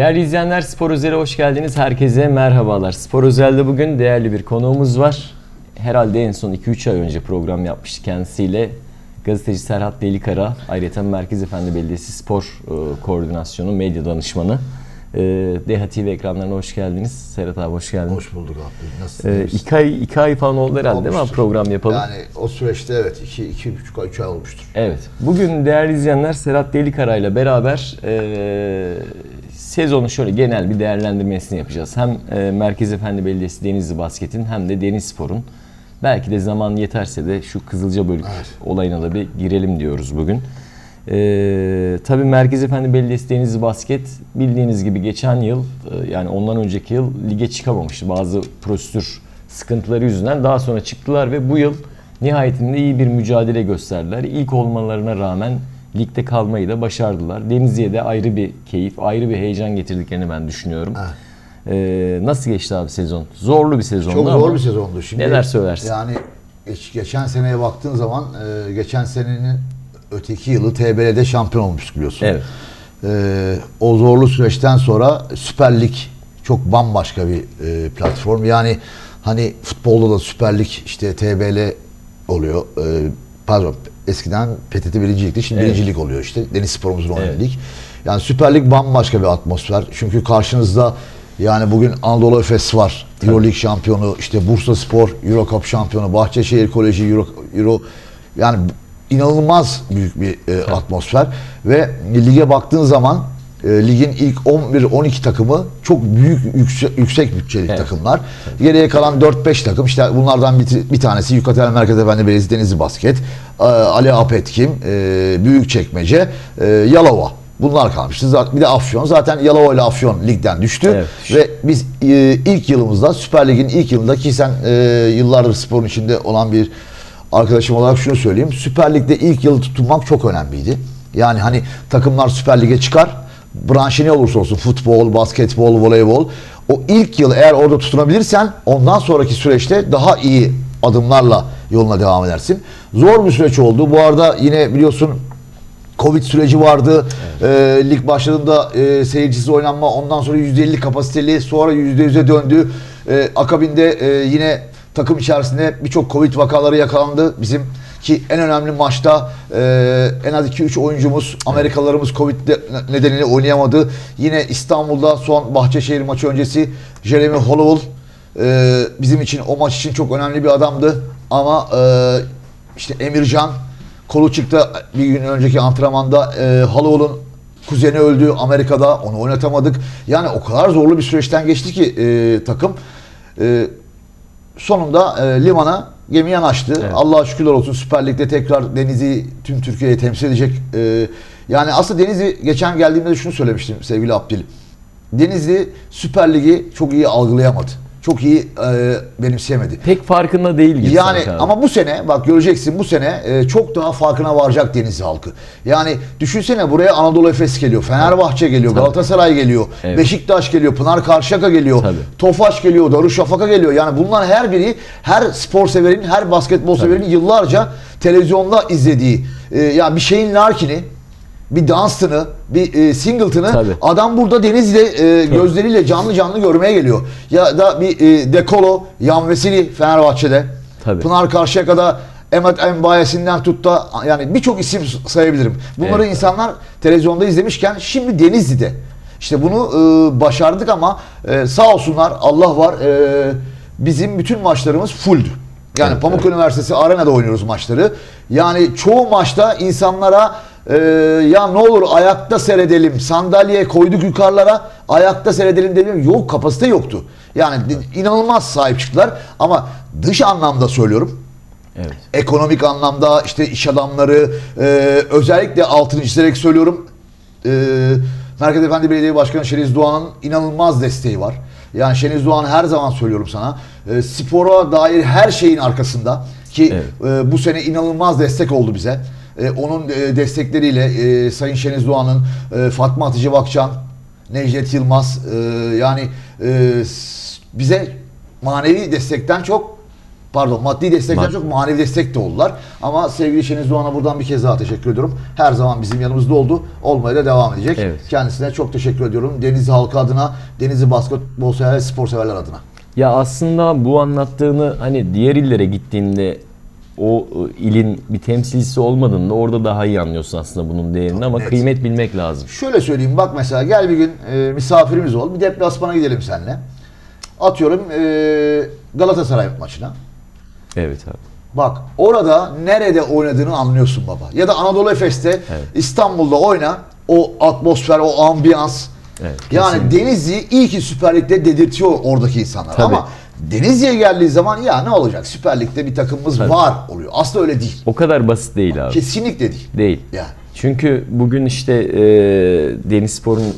Değerli izleyenler Spor Özel'e hoş geldiniz. Herkese merhabalar. Spor Özel'de bugün değerli bir konuğumuz var. Herhalde en son 2-3 ay önce program yapmıştık kendisiyle. Gazeteci Serhat Delikara, ayrıca Merkez Efendi Belediyesi Spor e, Koordinasyonu Medya Danışmanı. E, DEHA TV ekranlarına hoş geldiniz. Serhat abi hoş geldin. Hoş bulduk abi. Nasılsın? E, iki, ay, iki ay falan oldu herhalde değil mi Olmuştur. program yapalım? Yani o süreçte evet iki, iki buçuk ay, üç ay olmuştur. Evet. Bugün değerli izleyenler Serhat Delikara ile beraber e, sezonu şöyle genel bir değerlendirmesini yapacağız. Hem e, Merkez Efendi Belediyesi Denizli Basket'in hem de Deniz Spor'un. Belki de zaman yeterse de şu Kızılca Bölük Evet. olayına da bir girelim diyoruz bugün. E, tabii Merkez Efendi Belediyesi Denizli Basket bildiğiniz gibi geçen yıl e, yani ondan önceki yıl lige çıkamamıştı. Bazı prosedür sıkıntıları yüzünden daha sonra çıktılar ve bu yıl nihayetinde iyi bir mücadele gösterdiler. İlk olmalarına rağmen ligde kalmayı da başardılar. Denizli'ye de ayrı bir keyif, ayrı bir heyecan getirdiklerini ben düşünüyorum. Evet. E, nasıl geçti abi sezon? Zorlu bir sezondu Çok ama zor bir sezondu. Şimdi neler söylersin? Yani geç- geçen seneye baktığın zaman e, geçen senenin öteki yılı TBL'de şampiyon olmuştuk biliyorsun. Evet. E, o zorlu süreçten sonra Süper Lig çok bambaşka bir e, platform. Yani hani futbolda da Süper Lig işte TBL oluyor. E, pardon eskiden PTT birinci ligdi. Şimdi Evet. birinci lig oluyor işte. Deniz sporumuzun oynadığı Evet. lig. Yani Süper Lig bambaşka bir atmosfer. Çünkü karşınızda yani bugün Anadolu Efes var. Euroleague şampiyonu, işte Bursa Spor, Euro Cup şampiyonu, Bahçeşehir Koleji, Euro, Euro yani inanılmaz büyük bir e, atmosfer ve lige baktığın zaman e, ligin ilk 11-12 takımı çok büyük yüksek, yüksek bütçeli Evet. takımlar. Geriye kalan 4-5 takım işte bunlardan bir, bir tanesi Yukatel Merkez Efendi Belediyesi Denizli Basket, e, Ali Apetkim, e, Büyükçekmece, e, Yalova. Bunlar kalmıştı. Zaten bir de Afyon. Zaten Yalova ile Afyon ligden düştü. Evet. Ve biz e, ilk yılımızda Süper Lig'in ilk yılında ki sen e, yıllardır sporun içinde olan bir arkadaşım olarak şunu söyleyeyim. Süper Lig'de ilk yılı tutunmak çok önemliydi. Yani hani takımlar Süper Lig'e çıkar. Branşı ne olursa olsun futbol, basketbol, voleybol. O ilk yıl eğer orada tutunabilirsen ondan sonraki süreçte daha iyi adımlarla yoluna devam edersin. Zor bir süreç oldu. Bu arada yine biliyorsun Covid süreci vardı. Ee, lig başladığında e, seyircisiz oynanma ondan sonra %50 kapasiteli sonra %100'e döndü. Ee, akabinde e, yine takım içerisinde birçok Covid vakaları yakalandı. Bizim ki en önemli maçta e, en az 2-3 oyuncumuz Amerikalılarımız Covid de- nedeniyle oynayamadı. Yine İstanbul'da son Bahçeşehir maçı öncesi Jeremy Hollowell e, bizim için o maç için çok önemli bir adamdı. Ama e, işte Emircan Kolu çıktı bir gün önceki antrenmanda e, Hollowell'un kuzeni öldü Amerika'da onu oynatamadık. Yani o kadar zorlu bir süreçten geçti ki e, takım. E, sonunda e, limana gemi yanaştı. Evet. Allah'a şükürler olsun Süper Lig'de tekrar Deniz'i tüm Türkiye'yi temsil edecek. E, yani aslında Denizli geçen geldiğimde de şunu söylemiştim sevgili Abdil. Denizli Süper Lig'i çok iyi algılayamadı. Çok iyi e, benimseyemedi. Pek farkında değil gibi Yani abi. ama bu sene bak göreceksin bu sene e, çok daha farkına varacak Denizli halkı. Yani düşünsene buraya Anadolu Efes geliyor, Fenerbahçe geliyor, Galatasaray geliyor, Evet. Beşiktaş geliyor, Pınar Karşıyaka geliyor, Tabii. Tofaş geliyor, Darüşşafaka geliyor. Yani bunlar her biri her spor severin, her basketbol severin yıllarca televizyonda izlediği e, ya bir şeyin Larkin'i bir Dunstan'ı, bir e, Singleton'ı Tabii. adam burada Denizli'de e, gözleriyle canlı canlı görmeye geliyor. Ya da bir e, Dekolo, Yan Veseli Fenerbahçe'de. Tabii. Pınar Karşıyaka'da Emmet Embayesi'nden tut da yani birçok isim sayabilirim. Bunları Evet. insanlar televizyonda izlemişken şimdi Denizli'de. İşte bunu e, başardık ama e, sağ olsunlar Allah var e, bizim bütün maçlarımız fulldü. Yani Pamuk Üniversitesi Arena'da oynuyoruz maçları. Yani çoğu maçta insanlara e, ya ne olur ayakta seyredelim, sandalye koyduk yukarılara, ayakta seyredelim dedim. Yok kapasite yoktu. Yani de- inanılmaz sahip çıktılar ama dış anlamda söylüyorum Evet. ekonomik anlamda işte iş adamları e, özellikle altını çizerek söylüyorum e, Merkez Efendi Belediye Başkanı Şeniz Doğan'ın inanılmaz desteği var. Yani Şeniz Doğan her zaman söylüyorum sana e, spora dair her şeyin arkasında ki Evet. e, bu sene inanılmaz destek oldu bize. E, onun e, destekleriyle e, Sayın Şeniz Doğan'ın e, Fatma Hatice Bakcan, Necdet Yılmaz e, yani e, bize manevi destekten çok Pardon maddi destekten Mad- çok manevi destek de oldular. Ama sevgili Şeniz Doğan'a buradan bir kez daha teşekkür ediyorum. Her zaman bizim yanımızda oldu. Olmaya da devam edecek. Evet. Kendisine çok teşekkür ediyorum. Denizli halkı adına, Denizli basketbol sever, spor severler adına. Ya aslında bu anlattığını hani diğer illere gittiğinde o e, ilin bir temsilcisi olmadığında orada daha iyi anlıyorsun aslında bunun değerini ama net. kıymet bilmek lazım. Şöyle söyleyeyim bak mesela gel bir gün e, misafirimiz ol. Bir deplasmana gidelim seninle. Atıyorum e, Galatasaray maçına. Evet abi. Bak orada nerede oynadığını anlıyorsun baba. Ya da Anadolu Efes'te Evet. İstanbul'da oyna. O atmosfer, o ambiyans. Evet, yani kesinlikle. Denizli iyi ki Süper Lig'de dedirtiyor oradaki insanlar. Tabii. Ama Denizli'ye geldiği zaman ya ne olacak? Süper Lig'de bir takımımız Tabii. var oluyor. Aslında öyle değil. O kadar basit değil abi. Kesinlikle değil. Değil. Yani. Çünkü bugün işte e, Denizspor'un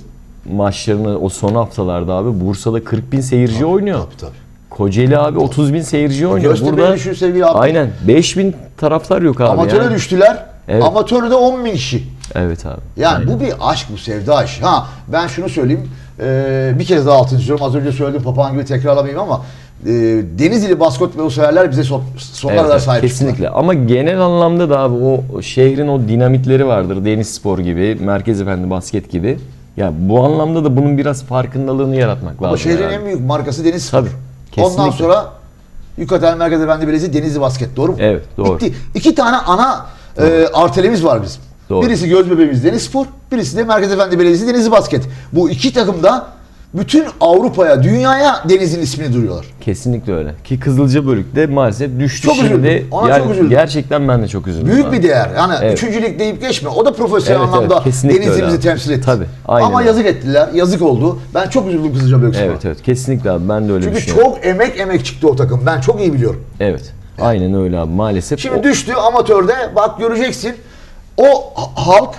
maçlarını o son haftalarda abi Bursa'da 40 bin seyirci oynuyor. Tabii tabii. Kocaeli abi 30 bin seyirci oynuyor. Göztepe'yi Burada düşün sevgili abi. aynen 5 bin taraftar yok abi. Amatöre yani. düştüler. Evet. Amatörde 10 bin kişi. Evet abi. Yani Aynen. bu bir aşk, bu sevda işi. Ha ben şunu söyleyeyim. e, bir kez daha altını çiziyorum. Az önce söylediğim papağan gibi tekrarlamayayım ama Denizli basketbol severler bize son, sonuna Evet, kadar sahip kesinlikle. çıktılar. Ama genel anlamda da abi o şehrin o dinamitleri vardır. Deniz Spor gibi, Merkez Efendi Basket gibi. Ya bu anlamda da bunun biraz farkındalığını yaratmak Ama lazım. şehrin herhalde. en büyük markası Deniz Spor. Tabii, Ondan sonra Yukatel Merkez Efendi Belediyesi Denizli Basket. Doğru mu? Evet, doğru. Bitti. İki tane ana e, arterimiz var bizim. Doğru. Birisi Gözbebeğimiz Deniz Spor, birisi de Merkez Efendi Belediyesi Denizli Basket. Bu iki takım da bütün Avrupa'ya, dünyaya Deniz'in ismini duyuruyorlar. Kesinlikle öyle. Ki Kızılca Bölük'te maalesef düştü Çok şimdi. üzüldüm. Ona yani çok üzüldüm. Gerçekten ben de çok üzüldüm. Büyük abi. bir değer. Yani Evet. üçüncülük deyip geçme. O da profesyonel Evet, anlamda evet, öyle abi. temsil etti. Tabii, aynen Ama öyle. yazık ettiler. Yazık oldu. Ben çok üzüldüm Kızılca Bölük Evet evet kesinlikle abi ben de öyle Çünkü düşünüyorum. çok emek emek çıktı o takım. Ben çok iyi biliyorum. Evet. Aynen öyle abi maalesef. Şimdi o- düştü amatörde. Bak göreceksin. O ha- halk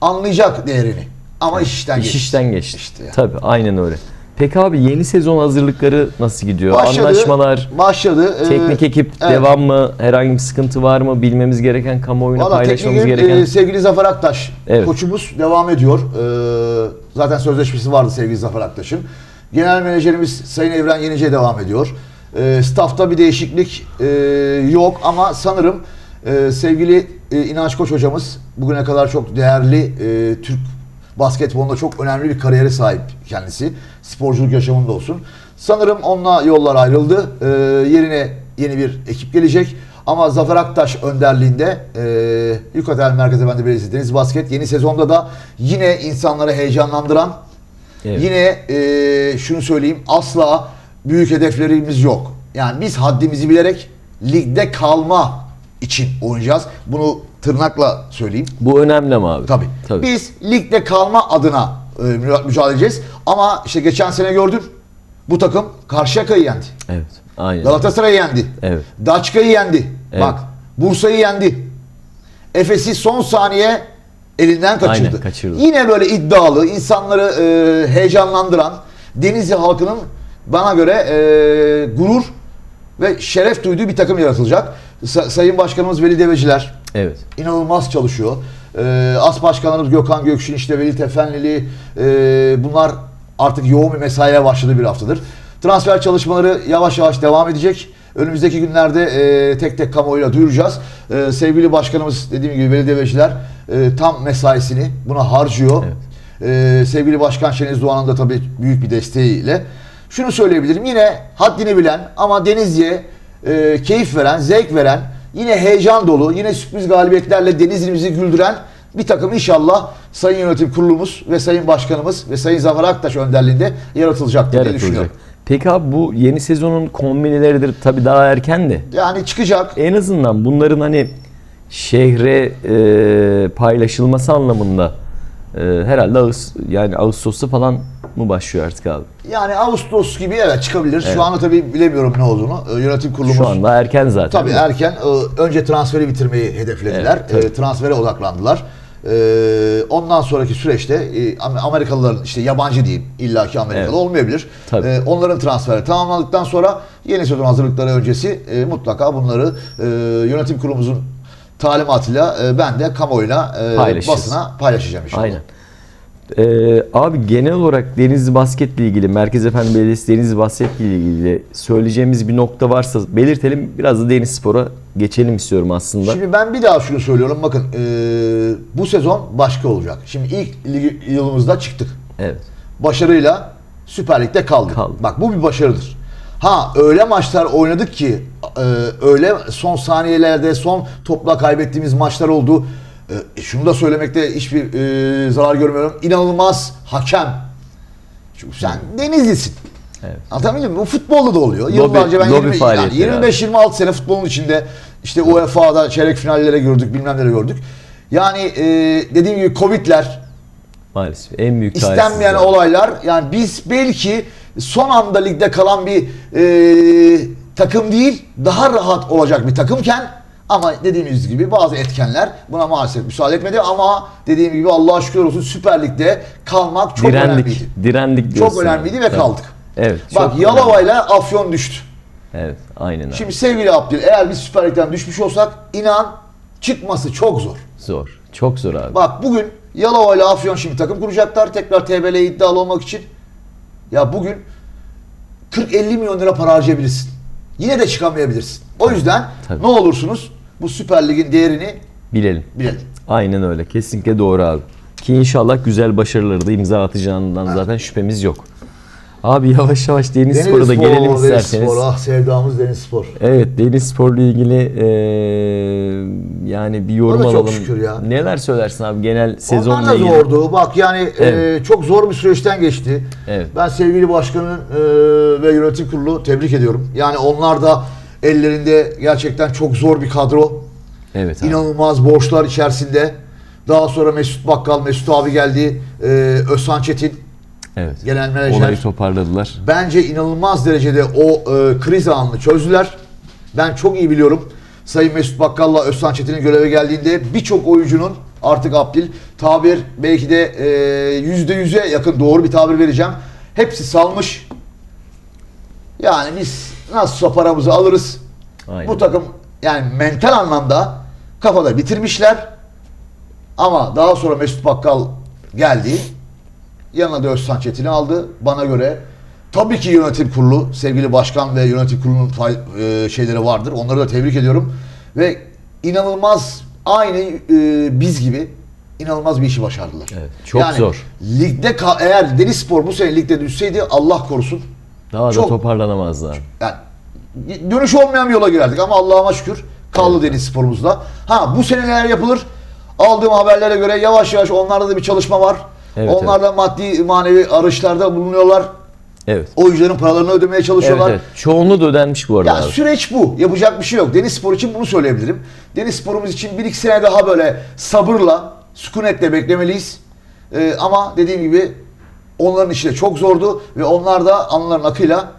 anlayacak değerini. Ama iş işten iş geçti. işten geçti. İşte ya. Tabii aynen öyle. Peki abi yeni sezon hazırlıkları nasıl gidiyor? Başladı, Anlaşmalar, başladı. Ee, teknik ekip evet. devam mı? Herhangi bir sıkıntı var mı? Bilmemiz gereken kamuoyuna Valla paylaşmamız teknik gereken. e, sevgili Zafer Aktaş Evet. koçumuz devam ediyor. Ee, zaten sözleşmesi vardı sevgili Zafer Aktaş'ın. Genel menajerimiz Sayın Evren Yenice devam ediyor. Ee, staffta bir değişiklik e, yok ama sanırım e, sevgili e, İnanç Koç hocamız bugüne kadar çok değerli e, Türk basketbolunda çok önemli bir kariyere sahip kendisi. Sporculuk yaşamında olsun. Sanırım onunla yollar ayrıldı. Ee, yerine yeni bir ekip gelecek. Ama Zafer Aktaş önderliğinde e, Yukatel Merkez Efendi Belediyesi Deniz Basket yeni sezonda da yine insanları heyecanlandıran Evet. yine e, şunu söyleyeyim asla büyük hedeflerimiz yok. Yani biz haddimizi bilerek ligde kalma için oynayacağız. Bunu tırnakla söyleyeyim. Bu önemli mi abi? Tabii. Tabii. Biz ligde kalma adına e, müca- mücadele edeceğiz. Ama işte geçen sene gördün. Bu takım Karşıyaka'yı yendi. Evet. Aynen. Galatasaray'ı yendi. Evet. Daçka'yı yendi. Evet. Bak Bursa'yı yendi. Efes'i son saniye elinden kaçırdı. Aynen, kaçırdı. Yine böyle iddialı, insanları e, heyecanlandıran Denizli halkının bana göre e, gurur ve şeref duyduğu bir takım yaratılacak. Sa- Sayın Başkanımız Veli Deveciler, Evet. inanılmaz çalışıyor. Ee, As Başkanımız Gökhan Gökşin, işte Veli Tefenlili e, bunlar artık yoğun bir mesaiye başladı bir haftadır. Transfer çalışmaları yavaş yavaş devam edecek. Önümüzdeki günlerde e, tek tek kamuoyuyla duyuracağız. E, sevgili başkanımız dediğim gibi Veli Deveciler e, tam mesaisini buna harcıyor. E, sevgili Başkan Şeniz Doğan'ın da tabii büyük bir desteğiyle. Şunu söyleyebilirim yine haddini bilen ama Denizli'ye e, keyif veren, zevk veren, yine heyecan dolu, yine sürpriz galibiyetlerle Denizli'mizi güldüren bir takım inşallah Sayın Yönetim Kurulumuz ve Sayın Başkanımız ve Sayın Zafer Aktaş önderliğinde yaratılacaktır diye Yaratılacak. düşünüyorum. Peki abi bu yeni sezonun kombineleridir tabii daha erken de. Yani çıkacak. En azından bunların hani şehre e, paylaşılması anlamında e, herhalde Ağustos, yani Ağustos'ta falan mı başlıyor artık abi? Yani Ağustos gibi evet çıkabilir. Evet. Şu anda tabii bilemiyorum ne olduğunu. E, Yönetim Kurulumuz Şu anda erken zaten. Tabii değil mi? erken. e, Önce transferi bitirmeyi hedeflediler. Evet. E, transfere odaklandılar. E, Ondan sonraki süreçte e, Am- Amerikalıların işte yabancı diyeyim illaki Amerikalı Evet. olmayabilir. Tabii. E, Onların transferi tamamlandıktan sonra yeni sezon hazırlıkları öncesi e, mutlaka bunları e, yönetim kurulumuzun talimatıyla e, ben de kamuoyuna e, basına paylaşacağım inşallah. Aynen. Ee, abi genel olarak Denizli Basket'le ilgili, Merkez Efendi Belediyesi Denizli Basket'le ilgili söyleyeceğimiz bir nokta varsa belirtelim. Biraz da Deniz Spor'a geçelim istiyorum aslında. Şimdi ben bir daha şunu söylüyorum. Bakın eee, bu sezon başka olacak. Şimdi ilk yılımızda çıktık. Evet. Başarıyla Süper Lig'de kaldık. Kaldık. Bak bu bir başarıdır. Ha öyle maçlar oynadık ki eee, öyle son saniyelerde son topla kaybettiğimiz maçlar oldu. Eee, şunu da söylemekte hiçbir eee, zarar görmüyorum. İnanılmaz hakem. Çünkü sen Denizlisin. Evet. Anlatabildim mi? Bu futbolda da oluyor. Lobi- Yıllarca ben lobi 20 yani faaliyetleri 25-26 sene futbolun içinde işte UEFA'da çeyrek finallere gördük, bilmem neleri gördük. Yani e, dediğim gibi Covid'ler, Maalesef en büyük istenmeyen talihsizlikler. olaylar. Yani biz belki son anda ligde kalan bir e, takım değil, daha rahat olacak bir takımken ama dediğimiz gibi bazı etkenler buna maalesef müsaade etmedi ama dediğim gibi Allah'a şükür olsun Süper Lig'de kalmak çok direndik. önemliydi. Direndik diyorsun. Çok önemliydi ve Evet. kaldık. Evet. Bak çok Yalova'yla Afyon düştü. Evet. Aynen abi. Şimdi sevgili Abdül eğer biz Süper Lig'den düşmüş olsak inan çıkması çok zor. Zor. Çok zor abi. Bak bugün Yalova ile Afyon şimdi takım kuracaklar tekrar TBL'ye iddialı olmak için. Ya bugün 40-50 milyon lira para harcayabilirsin. Yine de çıkamayabilirsin. O yüzden Tabii. ne olursunuz bu Süper Lig'in değerini Bilelim. bilelim. Aynen öyle. Kesinlikle doğru abi. Ki inşallah güzel başarıları da imza atacağından zaten şüphemiz yok. Abi yavaş yavaş Deniz Spor'a da gelelim isterseniz. ah sevdamız Deniz Spor. Evet Deniz Spor'la ilgili eee, yani bir yorum da çok alalım. şükür ya. Neler söylersin abi genel sezonla Onlar da ilgili? zordu. Bak yani Evet. e, çok zor bir süreçten geçti. Evet. Ben sevgili başkanın e, ve yönetim kurulu tebrik ediyorum. Yani onlar da ellerinde gerçekten çok zor bir kadro. Evet abi. İnanılmaz borçlar içerisinde. Daha sonra Mesut Bakkal, Mesut abi geldi. E, Özhan Çetin Evet. genel menajer. Olayı toparladılar. Bence inanılmaz derecede o e, kriz anını çözdüler. Ben çok iyi biliyorum. Sayın Mesut Bakkal'la Özcan Çetin'in göreve geldiğinde birçok oyuncunun artık Abdil tabir belki de e, yüzde yüze yakın doğru bir tabir vereceğim. Hepsi salmış. Yani biz nasılsa paramızı alırız. Aynen. Bu takım yani mental anlamda kafada bitirmişler. Ama daha sonra Mesut Bakkal geldi. Yanına da Özcan Çetin'i aldı. Bana göre tabii ki yönetim kurulu, sevgili başkan ve yönetim kurulunun e, şeyleri vardır. Onları da tebrik ediyorum. Ve inanılmaz aynı e, biz gibi inanılmaz bir işi başardılar. Evet, çok zor. Ligde eğer Denizspor bu sene ligde düşseydi Allah korusun Daha Çok- da toparlanamazlar. yani dönüş olmayan bir yola girerdik ama Allah'ıma şükür kaldı deniz sporumuzda. Ha bu sene neler yapılır? Aldığım haberlere göre yavaş yavaş onlarda da bir çalışma var. Evet, Onlar da maddi manevi arayışlarda bulunuyorlar. Evet. Oyuncuların paralarını ödemeye Evet, çalışıyorlar. evet. Çoğunluğu da ödenmiş bu arada Ya abi. süreç bu. Yapacak bir şey yok. Deniz Spor için bunu söyleyebilirim. Deniz Sporumuz için bir iki sene daha böyle sabırla, sükunetle beklemeliyiz. Ee, ama dediğim gibi onların işi de çok zordu ve onlar da anıların akıyla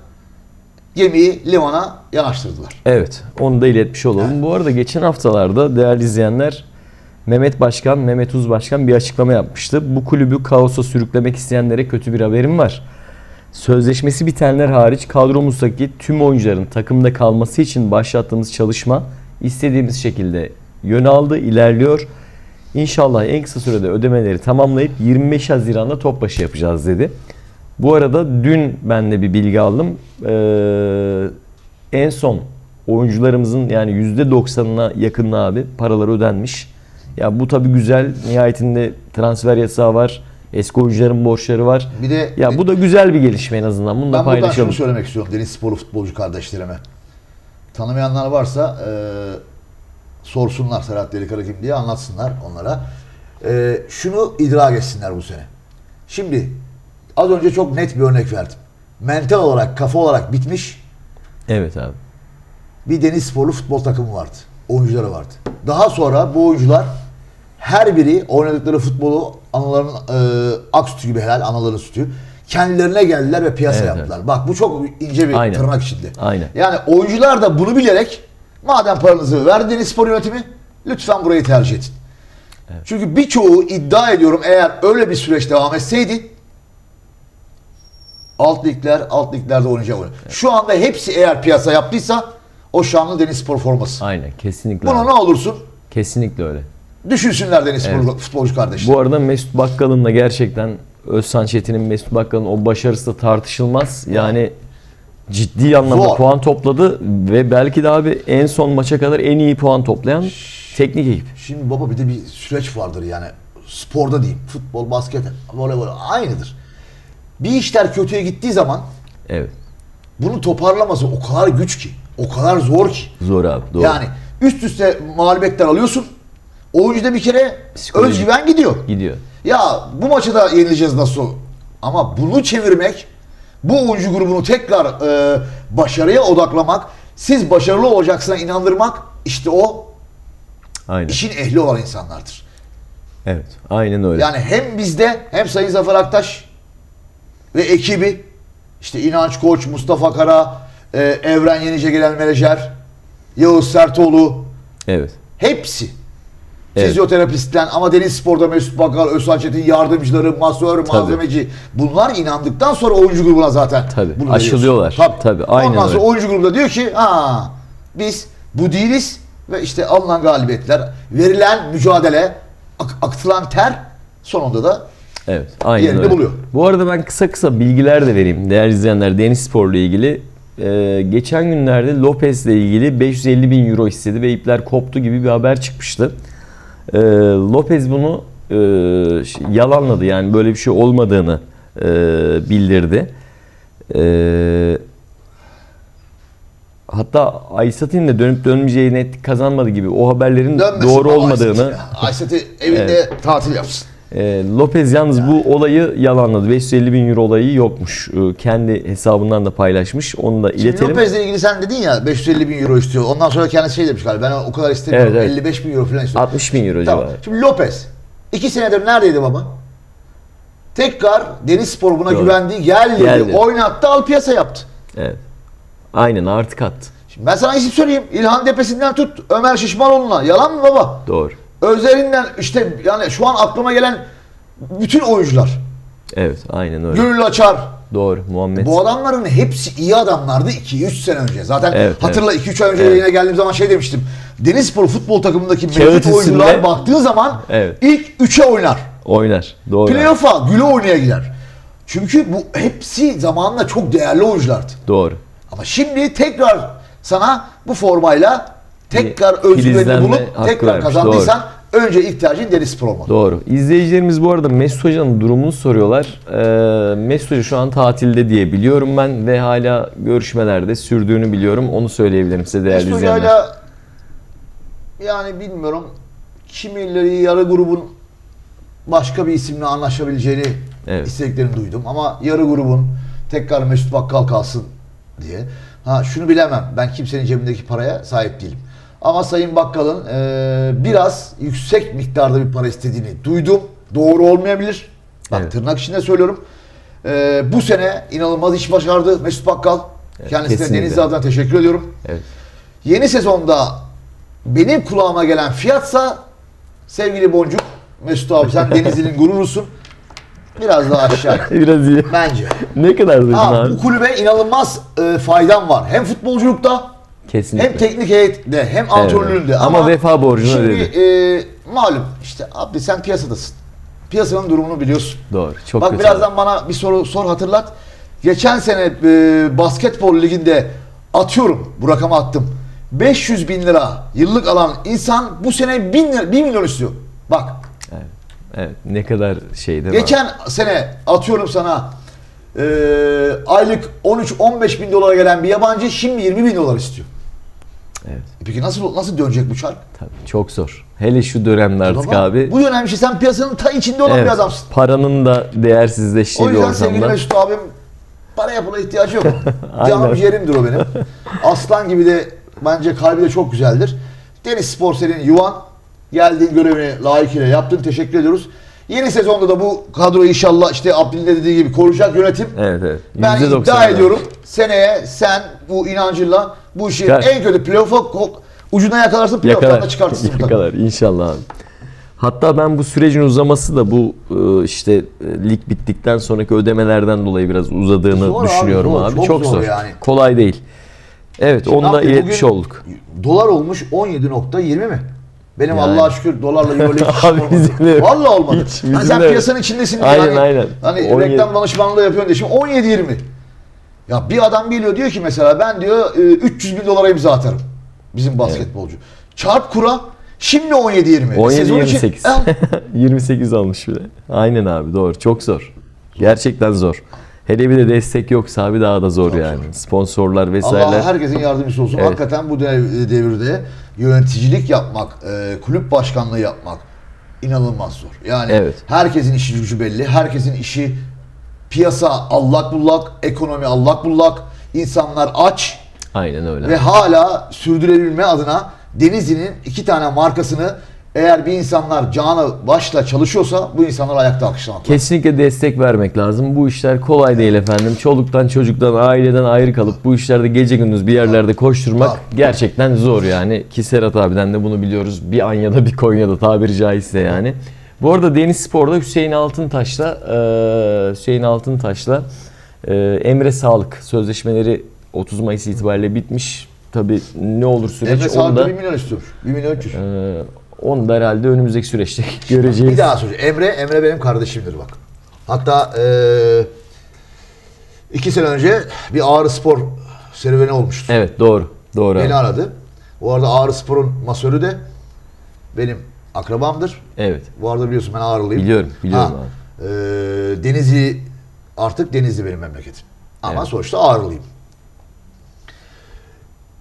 gemiyi limana yanaştırdılar. Evet, onu da iletmiş olalım. Bu arada geçen haftalarda değerli izleyenler Mehmet Başkan, Mehmet Uz Başkan bir açıklama yapmıştı. Bu kulübü kaosa sürüklemek isteyenlere kötü bir haberim var. Sözleşmesi bitenler hariç kadromuzdaki tüm oyuncuların takımda kalması için başlattığımız çalışma istediğimiz şekilde yön aldı, ilerliyor. İnşallah en kısa sürede ödemeleri tamamlayıp 25 Haziran'da top başı yapacağız dedi. Bu arada dün ben de bir bilgi aldım. Ee, en son oyuncularımızın yani %90'ına yakın abi paraları ödenmiş. Ya bu tabi güzel. Nihayetinde transfer yasağı var. Eski oyuncuların borçları var. Bir de Ya bu da güzel bir gelişme en azından. Bunu da ben buradan paylaşalım. şunu söylemek istiyorum Deniz Sporlu futbolcu kardeşlerime. Tanımayanlar varsa e, sorsunlar Serhat Delikara kim diye anlatsınlar onlara. E, şunu idrak etsinler bu sene. Şimdi az önce çok net bir örnek verdim. Mental olarak, kafa olarak bitmiş Evet abi. bir Deniz Sporlu futbol takımı vardı. Oyuncuları vardı. Daha sonra bu oyuncular her biri oynadıkları futbolu anaların e, ak sütü gibi helal anaların sütü. Kendilerine geldiler ve piyasa Evet, yaptılar. Bak bu çok ince bir Aynen. tırnak içinde. Aynen. Yani oyuncular da bunu bilerek madem paranızı verdi Deniz Spor yönetimi lütfen burayı tercih edin. Çünkü birçoğu iddia ediyorum eğer öyle bir süreç devam etseydi alt ligler alt liglerde oynayacak oyun. Şu anda hepsi eğer piyasa yaptıysa o şanlı Deniz Spor forması. Aynen kesinlikle. Bunu abi. ne olursun Kesinlikle öyle. Düşünsünler Deniz Spor futbolcu kardeşler. Bu arada Mesut Bakkal'ın da gerçekten Özcan Çetin'in Mesut Bakkal'ın o başarısı da tartışılmaz. Yani ciddi anlamda Zor. puan topladı ve belki de abi en son maça kadar en iyi puan toplayan teknik ekip. Şimdi baba bir de bir süreç vardır yani sporda diyeyim. Futbol, basket, voleybol aynıdır. Bir işler kötüye gittiği zaman Evet. bunu toparlaması o kadar güç ki, o kadar zor ki. Zor abi. Doğru. Yani üst üste mağlubiyetler alıyorsun. Oyuncuda bir kere Psikolojik. özgüven gidiyor. gidiyor. Ya bu maçı da yenileceğiz nasıl? Ama bunu çevirmek, bu oyuncu grubunu tekrar e, başarıya odaklamak, siz başarılı olacaksına inandırmak işte o Aynen. işin ehli olan insanlardır. Evet. Aynen öyle. Yani hem bizde hem Sayın Zafer Aktaş ve ekibi işte İnanç Koç, Mustafa Kara, e, Evren Yenice gelen menajer, Yağız Sertoğlu Evet. hepsi Evet. fizyoterapistler ama Deniz Spor'da Mesut Bakkal, Özcan Çetin yardımcıları, masör, malzemeci bunlar inandıktan sonra oyuncu grubuna zaten Tabii, bunu aşılıyorlar. veriyorsun. Tabii, aynen Ondan sonra öyle. oyuncu grubunda diyor ki ha biz bu değiliz ve işte alınan galibiyetler, verilen mücadele, ak- akıtılan ter sonunda da Evet, aynen yerini öyle. buluyor. Bu arada ben kısa kısa bilgiler de vereyim değerli izleyenler Deniz Spor'la ilgili. Ee, geçen günlerde Lopez'le ilgili 550 bin euro istedi ve ipler koptu gibi bir haber çıkmıştı. Ee, Lopez bunu e, yalanladı yani böyle bir şey olmadığını e, bildirdi. Ee, hatta Aysat'ın da dönüp dönmeyeceği net kazanmadı gibi o haberlerin dönmesin. doğru baba olmadığını. Ayset'i evinde tatil yapsın. E, Lopez yalnız bu olayı yalanladı. 550 bin euro olayı yokmuş. E, kendi hesabından da paylaşmış. Onu da Şimdi iletelim. Lopez'le ilgili sen dedin ya 550 bin euro istiyor. Ondan sonra kendisi şey demiş galiba ben o kadar istemiyorum. Evet, evet. 55 bin euro falan istiyor. 60 bin euro Tamam. civarı. Şimdi Lopez iki senedir neredeydi baba? Tekrar Deniz Spor buna Doğru. güvendi, geldi, Geldi. oynattı, al piyasa yaptı. Evet. Aynen artık attı. Şimdi ben sana isim söyleyeyim. İlhan Tepesi'nden tut Ömer Şişmanoğlu'na. Yalan mı baba? Doğru. Özlerinden işte yani şu an aklıma gelen bütün oyuncular. Evet aynen öyle. Gönül Açar. Doğru Muhammed. Bu adamların hepsi iyi adamlardı 2-3 sene önce. Zaten Evet, hatırla 2-3 ay önce Evet. yayına geldiğim zaman şey demiştim. Denizspor futbol takımındaki mevcut oyuncular baktığın zaman Evet. ilk 3'e oynar. Oynar. Doğru. Playoff'a güle oynaya gider. Çünkü bu hepsi zamanında çok değerli oyunculardı. Doğru. Ama şimdi tekrar sana bu formayla tekrar özgüvenini bulup tekrar kazandıysan önce ilk tercihin Denizspor olmalı. Doğru. İzleyicilerimiz bu arada Mesut Hoca'nın durumunu soruyorlar. Ee, Mesut Hoca şu an tatilde diye biliyorum ben ve hala görüşmelerde sürdüğünü biliyorum. Onu söyleyebilirim size değerli Mesut izleyenler. Hoca'yla yani bilmiyorum kimileri yarı grubun başka bir isimle anlaşabileceğini Evet. istediklerini duydum. Ama yarı grubun tekrar Mesut Bakkal kalsın diye. Ha şunu bilemem. Ben kimsenin cebindeki paraya sahip değilim. Ama Sayın Bakkal'ın eee, biraz yüksek miktarda bir para istediğini duydum. Doğru olmayabilir. Bak Evet. tırnak içinde söylüyorum. Eee, bu sene inanılmaz iş başardı Mesut Bakkal. Kendisine kesinlikle. Denizli adına teşekkür ediyorum. Evet. Yeni sezonda benim kulağıma gelen fiyatsa sevgili Boncuk, Mesut abi sen Denizli'nin gururusun. Biraz daha aşağı. Biraz iyi. Bence. Ne kadar Ha, abi? bu kulübe inanılmaz e, faydam var. Hem futbolculukta Kesinlikle. hem teknik heyette hem antrenörlüğünde. Ama vefa borcunu şimdi, ödedi. e, malum işte abi sen piyasadasın. Piyasanın durumunu biliyorsun. Doğru. Çok Bak kötü. birazdan bana bir soru sor hatırlat. Geçen sene e, basketbol liginde atıyorum bu rakamı attım. 500 bin lira yıllık alan insan bu sene 1000 lira, 1 milyon istiyor. Bak Evet. evet. Ne kadar şey değil geçen sene atıyorum sana e, aylık 13-15 bin dolara gelen bir yabancı şimdi 20 bin dolar istiyor. Evet. Peki nasıl nasıl dönecek bu çark? Tabii. Çok zor. Hele şu dönemde artık Baba, abi. Bu dönem işte sen piyasanın ta içinde olan Evet, bir adamsın. Paranın da değersizleştiği O bir yüzden sevgili ortamda. Mesut abim paraya pula ihtiyacı yok. Canım ciğerimdir o benim. Aslan gibi de bence kalbi de çok güzeldir. Deniz Spor senin yuvan. Geldiğin görevini layıkıyla yaptın. Teşekkür ediyoruz. Yeni sezonda da bu kadro inşallah işte Abdül'ün de dediği gibi koruyacak yönetim. Evet evet. Ben %90 iddia ediyorum seneye sen bu inancıyla bu işi Çıkar. en kötü playoff'a ucuna yakalarsın playoff'tan da çıkartırsın. Yakalar inşallah abi. Hatta ben bu sürecin uzaması da bu e, işte e, lig bittikten sonraki ödemelerden dolayı biraz uzadığını Zor abi, düşünüyorum zor, abi. çok Çok, zor zor. yani. Kolay değil. Evet onu da Abi iletmiş olduk. Dolar olmuş 17.20 mi? Benim Yani. Allah'a şükür dolarla euro hiç Abi olmadı. Vallahi olmadı. Hiç, Hani sen de- piyasanın içindesin Aynen, hani, aynen. Hani 17 reklam danışmanlığı yapıyorsun diye. Şimdi 17-20. Ya bir adam geliyor diyor ki mesela ben diyor e, 300 bin dolara imza atarım. Bizim basketbolcu. Çarp kura şimdi 17-20. Sezon için- 17-28. Al. 28 almış bile. Aynen abi doğru. Çok zor. Gerçekten zor. Hele bir de destek yoksa abi daha da zor yani. Sponsorlar vesaireler. Allah herkesin yardımcısı olsun. Evet. Hakikaten bu dev- devirde yöneticilik yapmak, e, kulüp başkanlığı yapmak inanılmaz zor. Yani Evet. herkesin işi gücü belli. Herkesin işi piyasa allak bullak, ekonomi allak bullak. insanlar aç Aynen öyle. ve hala sürdürebilme adına Denizli'nin iki tane markasını eğer bir insanlar canı başla çalışıyorsa bu insanlar ayakta alkışlamak. Kesinlikle destek vermek lazım. Bu işler kolay değil efendim. Çoluktan çocuktan aileden ayrı kalıp bu işlerde gece gündüz bir yerlerde koşturmak Tabii. gerçekten zor yani. Ki Serhat abiden de bunu biliyoruz. Bir Anya'da bir Konya'da tabiri caizse yani. Bu arada Deniz Spor'da Hüseyin Altıntaş'la Hüseyin Altıntaş'la Emre Sağlık sözleşmeleri 30 Mayıs itibariyle bitmiş. Tabi ne olur süreç Emre onu Sağlık'ta da 1 milyon istiyor. 1 milyon 300. e, onu da herhalde önümüzdeki süreçte göreceğiz. Bir daha söyleyeyim. Emre, Emre benim kardeşimdir bak. Hatta eee iki sene önce bir Ağrı Spor serüveni olmuştu. Evet doğru. Doğru. Beni abi. aradı. Bu arada Ağrı Spor'un masörü de benim akrabamdır. Evet. Bu arada biliyorsun ben Ağrılıyım. Biliyorum, biliyorum Ha, abi. eee, Denizli, artık Denizli benim memleketim. Ama Evet. sonuçta Ağrılıyım.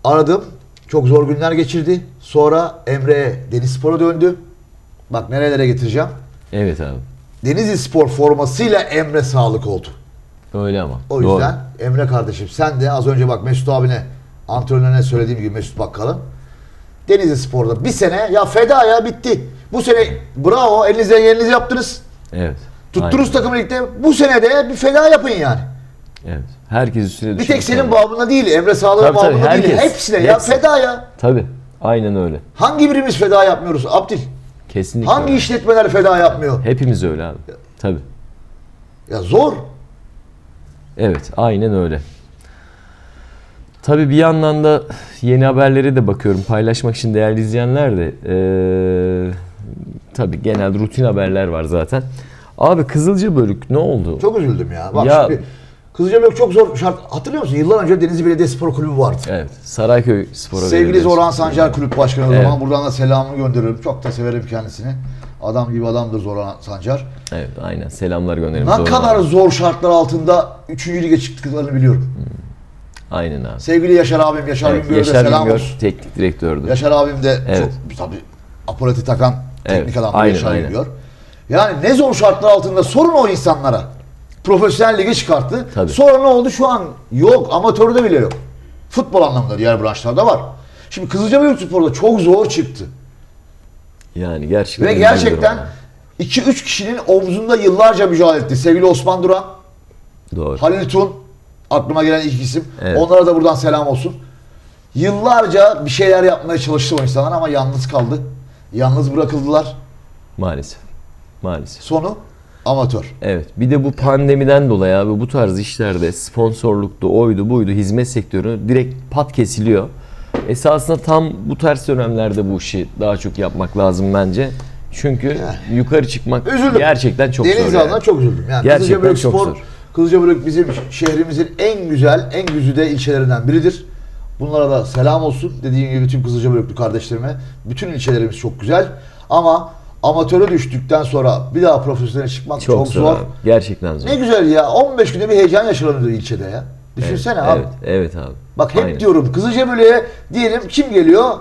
Aradım. Çok zor günler geçirdi. Sonra Emre Deniz Spor'a döndü. Bak nerelere getireceğim. Evet abi. Denizli Spor formasıyla Emre Sağlık oldu. Öyle ama. O Doğru. yüzden Emre kardeşim sen de az önce bak Mesut abine antrenörüne söylediğim gibi Mesut Bakkal'ın Denizli Spor'da bir sene ya feda ya bitti. Bu sene bravo elinizden gelenizi yaptınız. Evet. Tuttunuz takım ligde. Bu sene de bir feda yapın yani. Evet. Herkes üstüne Bir düşmek tek senin babına değil, Emre Sağlık'ın Tabii, tabii, babına değil. herkes. Hepsine ya Hepsi. feda ya. Tabii. Aynen öyle. Hangi birimiz feda yapmıyoruz Abdil? Kesinlikle Hangi öyle. işletmeler feda yapmıyor? Hepimiz öyle abi. Tabii. Ya zor. Evet. Aynen öyle. Tabii bir yandan da yeni haberlere de bakıyorum. Paylaşmak için değerli izleyenler de. Ee, tabii genel rutin haberler var zaten. Abi Kızılcı Bölük ne oldu? Çok üzüldüm ya. Bak Ya- şimdi Kızılcamyok çok zor şart. Hatırlıyor musun? Yıllar önce Denizli Belediye Spor Kulübü vardı. Evet. Sarayköy Spor'a Sevgili verildi. Zoran Sancar Kulüp Başkanı o Evet. zaman buradan da selamımı gönderiyorum. Çok da severim kendisini. Adam gibi adamdır Zoran Sancar. Evet aynen. Selamlar gönderelim. Ne Doğru. kadar zor şartlar altında 3. lige çıktıklarını biliyorum. Aynen abi. Sevgili Yaşar abim, Yaşar Evet, Güngör'e Yaşar selam Güngör olsun. teknik direktördü. Yaşar abim de Evet. çok tabii apoleti takan teknik Evet, adam aynen, Yaşar aynen. Güngör. Yani ne zor şartlar altında sorun o insanlara. Profesyonel lige çıkarttı. Tabii. Sonra ne oldu? Şu an yok. Amatörde bile yok. Futbol anlamında diğer branşlarda var. Şimdi Kızılcahamam Spor'da çok zor çıktı. Yani gerçekten Ve gerçekten ama. 2-3 kişinin omzunda yıllarca mücadele etti. Sevgili Osman Duran, Doğru. Halil Tun, aklıma gelen ilk isim. Evet. Onlara da buradan selam olsun. Yıllarca bir şeyler yapmaya çalıştı o insanlar ama yalnız kaldı. Yalnız bırakıldılar. Maalesef. Maalesef. Sonu amatör. Evet. Bir de bu pandemiden dolayı abi bu tarz işlerde sponsorluktu, oydu, buydu, hizmet sektörü direkt pat kesiliyor. Esasında tam bu ters dönemlerde bu işi daha çok yapmak lazım bence. Çünkü yukarı çıkmak Üzüldüm. gerçekten çok Denizli zor. adına Yani. çok üzüldüm. Yani Gerçekten çok Spor, zor. Kızılcahamam bizim şehrimizin en güzel, en güzide ilçelerinden biridir. Bunlara da selam olsun. Dediğim gibi tüm Kızılcahamamlı kardeşlerime. Bütün ilçelerimiz çok güzel. Ama amatöre düştükten sonra bir daha profesyonel çıkmak çok, Çok, zor. zor. Gerçekten zor. Ne güzel ya. 15 günde bir heyecan yaşanıyor ilçede ya. Düşünsene abi. Evet, evet abi. Bak hep Aynen. diyorum Kızılcahamam'a diyelim kim geliyor?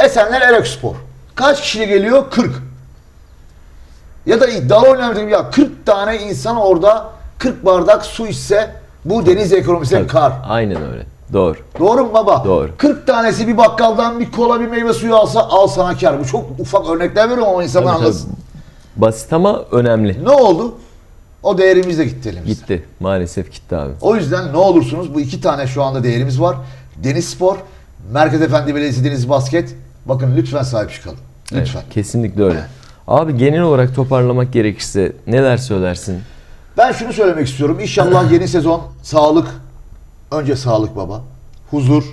Esenler Erekspor. Kaç kişi geliyor? 40. Ya da iddialı oynanır ya 40 tane insan orada 40 bardak su içse bu deniz ekonomisine Tabii. kar. Aynen öyle. Doğru. Doğru mu baba? Doğru. 40 tanesi bir bakkaldan bir kola bir meyve suyu alsa al sana kar. Bu çok ufak örnekler veriyorum ama insanlar Tabii, tabii. anlasın. Basit ama önemli. Ne oldu? O değerimiz de gitti elimizden. Gitti. Maalesef gitti abi. O yüzden ne olursunuz bu iki tane şu anda değerimiz var. Deniz Spor, Merkez Efendi Belediyesi Deniz Basket. Bakın lütfen sahip çıkalım. Lütfen. Evet, kesinlikle öyle. Abi genel olarak toparlamak gerekirse neler söylersin? Ben şunu söylemek istiyorum. İnşallah yeni sezon sağlık, önce sağlık baba, huzur,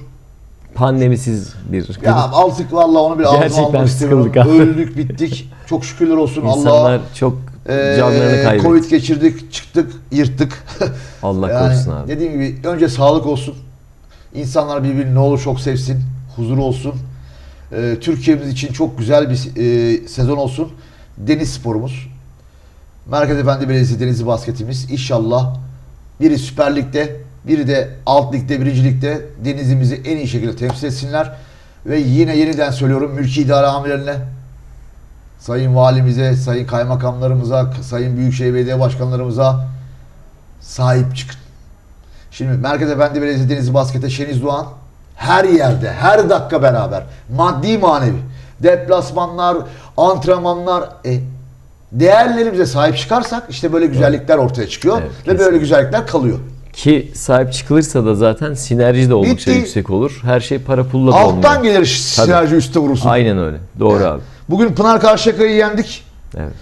Pandemisiz bir Ya altık vallahi onu bir ağzıma Gerçekten almak sıkıldık abi. Öldük bittik. Çok şükürler olsun Allah'a. insanlar çok Ee, canlarını kaybetti. Covid geçirdik, çıktık, yırttık. Allah korusun abi. dediğim gibi önce sağlık olsun. İnsanlar birbirini ne olur çok sevsin. Huzur olsun. Ee, Türkiye'miz için çok güzel bir e, sezon olsun. Deniz sporumuz. Merkez Efendi Belediyesi Denizli basketimiz inşallah biri Süper Lig'de, biri de Alt Lig'de, Birinci Lig'de denizimizi en iyi şekilde temsil etsinler. Ve yine yeniden söylüyorum mülki idare amirlerine, sayın valimize, sayın kaymakamlarımıza, sayın büyükşehir belediye başkanlarımıza sahip çıkın. Şimdi Merkez Efendi Belediyesi Denizli Basket'e Şeniz Doğan her yerde, her dakika beraber. Maddi manevi. Deplasmanlar, antrenmanlar. E, değerlerimize sahip çıkarsak işte böyle güzellikler ortaya çıkıyor. Evet, ve kesinlikle. böyle güzellikler kalıyor. Ki sahip çıkılırsa da zaten sinerji de oldukça Bitti. yüksek olur. Her şey para pulla da olmuyor. Alttan gelir sinerji üstte vurursun. Aynen öyle. Doğru abi. Bugün Pınar Karşıyaka'yı yendik. Evet.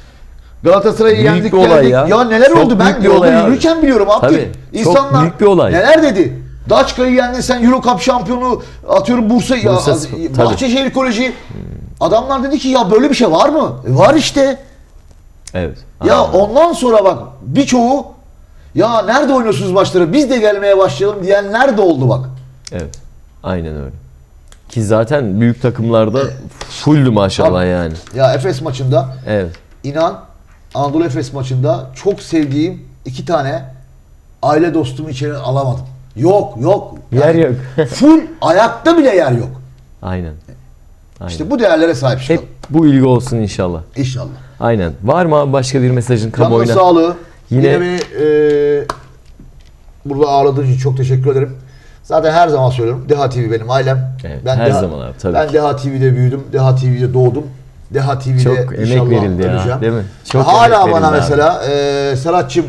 Galatasaray'ı Büyük yendik bir olay geldik. ya. neler Çok oldu ben bir yolda olay abi. yürürken biliyorum Abdül. Tabii, çok İnsanlar büyük bir olay. neler dedi. Daçka'yı yendin sen Euro Cup şampiyonu atıyorum Bursa, ya, Bursa Spor, tabii. Bahçeşehir Koleji. Adamlar dedi ki ya böyle bir şey var mı? E, var işte. Evet. Ya Aynen. ondan sonra bak birçoğu ya nerede oynuyorsunuz maçları biz de gelmeye başlayalım diyenler de oldu bak. Evet. Aynen öyle. Ki zaten büyük takımlarda fulldü maşallah Tabii. yani. Ya Efes maçında Evet. inan Anadolu Efes maçında çok sevdiğim iki tane aile dostumu içeri alamadım. Yok yok. Yer yok. full ayakta bile yer yok. Aynen. Aynen. İşte bu değerlere sahip çıkalım. Hep bu ilgi olsun inşallah. İnşallah. Aynen. Var mı abi başka bir mesajın Canlı kamuoyuna? sağlığı. Yine, Yine- beni e, burada ağırladığın için çok teşekkür ederim. Zaten her zaman söylüyorum. Deha TV benim ailem. Evet, her zaman abi, tabii Ben ki. Deha TV'de büyüdüm. Deha TV'de doğdum. Deha TV'de Çok emek verildi ya, değil mi? Çok Hala emek bana verildi abi. mesela e, Serhat'cığım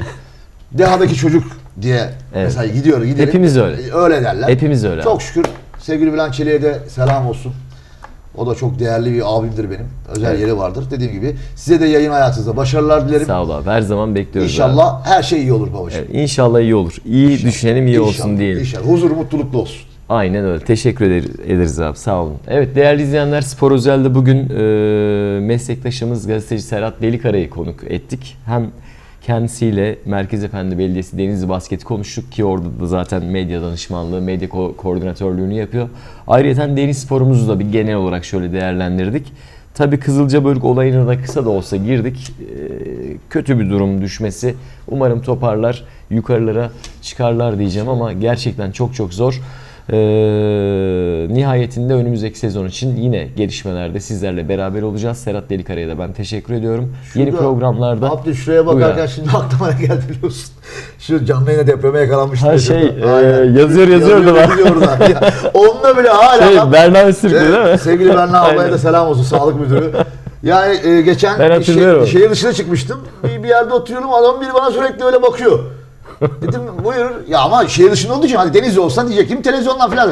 Deha'daki çocuk diye mesela gidiyor gidelim. Hepimiz öyle. Öyle derler. Hepimiz öyle Çok şükür sevgili Bülent Çelik'e de selam olsun. O da çok değerli bir abimdir benim. Özel Evet. yeri vardır. Dediğim gibi size de yayın hayatınızda başarılar dilerim. Sağ ol abi. Her zaman bekliyoruz abi. İnşallah her şey iyi olur babacığım. Evet, inşallah iyi olur. İyi İnşallah. düşünelim iyi İnşallah, olsun diyelim. İnşallah. Huzur mutluluklu olsun. Aynen öyle. Teşekkür eder- ederiz abi. Sağ olun. Evet değerli izleyenler Spor Özel'de bugün e, meslektaşımız gazeteci Serhat Delikara'yı konuk ettik. Hem kendisiyle Merkez Efendi Belediyesi Denizli Basket'i konuştuk ki orada da zaten medya danışmanlığı, medya ko- koordinatörlüğünü yapıyor. Ayrıca deniz sporumuzu da bir genel olarak şöyle değerlendirdik. Tabii Kızılcabölük olayına da kısa da olsa girdik. Ee, kötü bir durum düşmesi. Umarım toparlar, yukarılara çıkarlar diyeceğim ama gerçekten çok çok zor. Ee, nihayetinde önümüzdeki sezon için yine gelişmelerde sizlerle beraber olacağız. Serhat Delikara'ya da ben teşekkür ediyorum. Yeni Şurada, programlarda Abdü şuraya bakarken abi. şimdi aklıma ne geldi biliyorsun. Şu canlı yayına depreme yakalanmıştı. Ha, şey, e, yazıyor, yazıyor da ben. Ya, Onunla bile hala. şey, Berna Öztürk'tü Evet, değil mi? Sevgili Berna ablaya da selam olsun sağlık müdürü. Yani e, geçen Ben hatırlıyorum. şey, şehir dışına çıkmıştım. Bir, bir yerde oturuyorum adam biri bana sürekli öyle bakıyor. Dedim buyur. Ya ama şehir dışında olduğu için hadi Denizli olsan diyecektim televizyondan falan.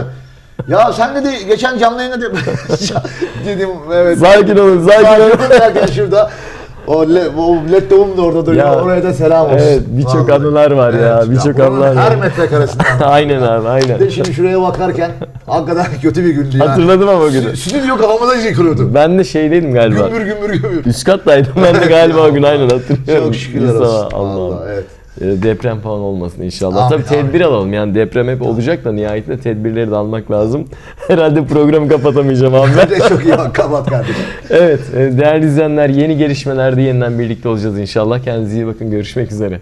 Ya sen dedi geçen canlı yayında de... dedim evet. Sakin olun, sakin olun. Derken şurada o, le, o laptopum da orada duruyor. Ya, Oraya da selam olsun. evet, birçok anılar var ya, birçok anılar Her var. metrekaresinden. aynen abi aynen. De şimdi şuraya bakarken hakikaten kötü bir gündü yani. Hatırladım ama o günü. Stü- Stüdyo kafamıza yıkılıyordu. Ben de şeydeydim galiba. Gümbür gümbür gümbür. Üst kattaydım ben de galiba o gün aynen hatırlıyorum. Çok şükürler olsun. Allah'ım. Vallahi, evet. E, Deprem falan olmasın inşallah. Amin, Tabii tedbir alalım yani deprem hep olacak da nihayetinde tedbirleri de almak lazım. Herhalde programı kapatamayacağım abi ben. Çok iyi bak kapat kardeşim. evet e, değerli izleyenler yeni gelişmelerde yeniden birlikte olacağız inşallah. Kendinize iyi bakın görüşmek üzere.